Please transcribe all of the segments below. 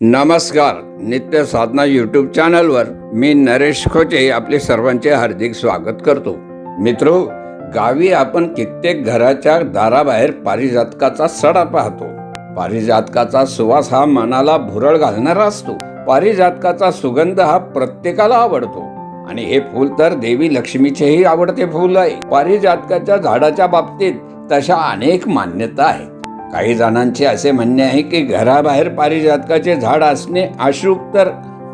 नमस्कार नित्य साधना यूट्यूब चॅनलवर मी नरेश खोचे आपले सर्वांचे हार्दिक स्वागत करतो. मित्रो गावी आपण कित्येक घराच्या दाराबाहेर पारिजातकाचा सडा पाहतो. पारिजातकाचा सुवास हा मनाला भुरळ घालणारा असतो. पारिजातकाचा सुगंध हा प्रत्येकाला आवडतो. आणि हे फूल तर देवी लक्ष्मीचेही आवडते फूल आहे. पारिजातकाच्या झाडाच्या बाबतीत तशा अनेक मान्यता आहेत. काही जणांचे असे म्हणणे आहे की घराबाहेर पारिजातकाचे झाड असणे अशुभ तर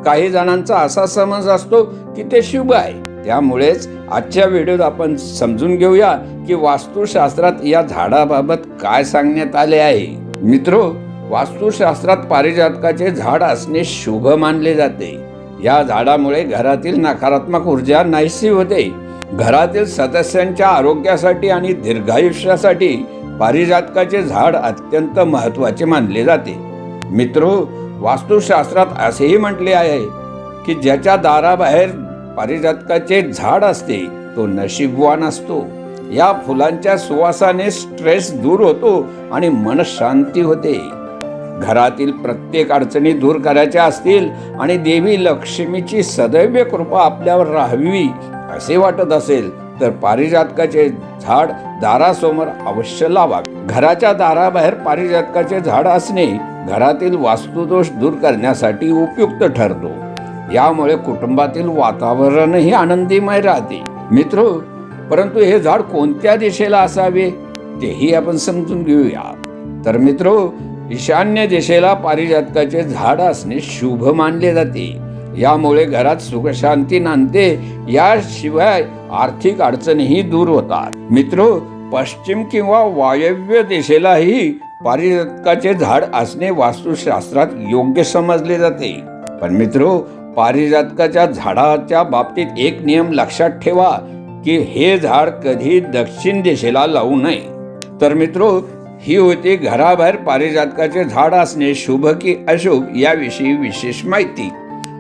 काही जणांचा असा समज असतो की ते शुभ आहे. त्यामुळेच आजच्या व्हिडिओत आपण समजून घेऊया की वास्तुशास्त्रात या झाडाबाबत काय सांगण्यात आले आहे. मित्रो वास्तुशास्त्रात पारिजातकाचे झाड असणे शुभ मानले जाते. या झाडामुळे घरातील नकारात्मक ऊर्जा नाहीशी होते. घरातील सदस्यांच्या आरोग्यासाठी आणि दीर्घायुष्यासाठी पारिजातकाचे झाड अत्यंत महत्त्वाचे मानले जाते. मित्र वास्तुशास्त्रात असेही म्हटले आहे की ज्याच्या दाराबाहेर पारिजातकाचे झाड असते तो नशीबवान असतो. या फुलांच्या सुवासाने स्ट्रेस दूर होतो आणि मनशांती होते. घरातील प्रत्येक अडचणी दूर करायच्या असतील आणि देवी लक्ष्मीची सदैव कृपा आपल्यावर राहावी असे वाटत असेल तर पारिजातकाचे झाड दारासमोर अवश्य लावावे घराच्या दाराबाहेर पारिजातकाचे झाड असणे घरातील वास्तुदोष दूर करण्यासाठी उपयुक्त ठरतो. यामुळे कुटुंबातील वातावरणही आनंदीमय राहते. मित्र परंतु हे झाड कोणत्या दिशेला असावे तेही आपण समजून घेऊया. तर मित्र ईशान्य दिशेला पारिजातकाचे झाड असणे शुभ मानले जाते. यामुळे घरात सुखशांती नांदते. याशिवाय आर्थिक अडचणीही दूर होतात. मित्र पश्चिम किंवा वायव्य दिशेलाही पारिजातकाचे झाड असणे वास्तुशास्त्रात योग्य समजले जाते. पण मित्रो पारिजातकाच्या झाडाच्या बाबतीत एक नियम लक्षात ठेवा की हे झाड कधी दक्षिण दिशेला लावू नये. तर मित्रो ही होती घराबाहेर पारिजातकाचे झाड असणे शुभ की अशुभ याविषयी विशेष माहिती.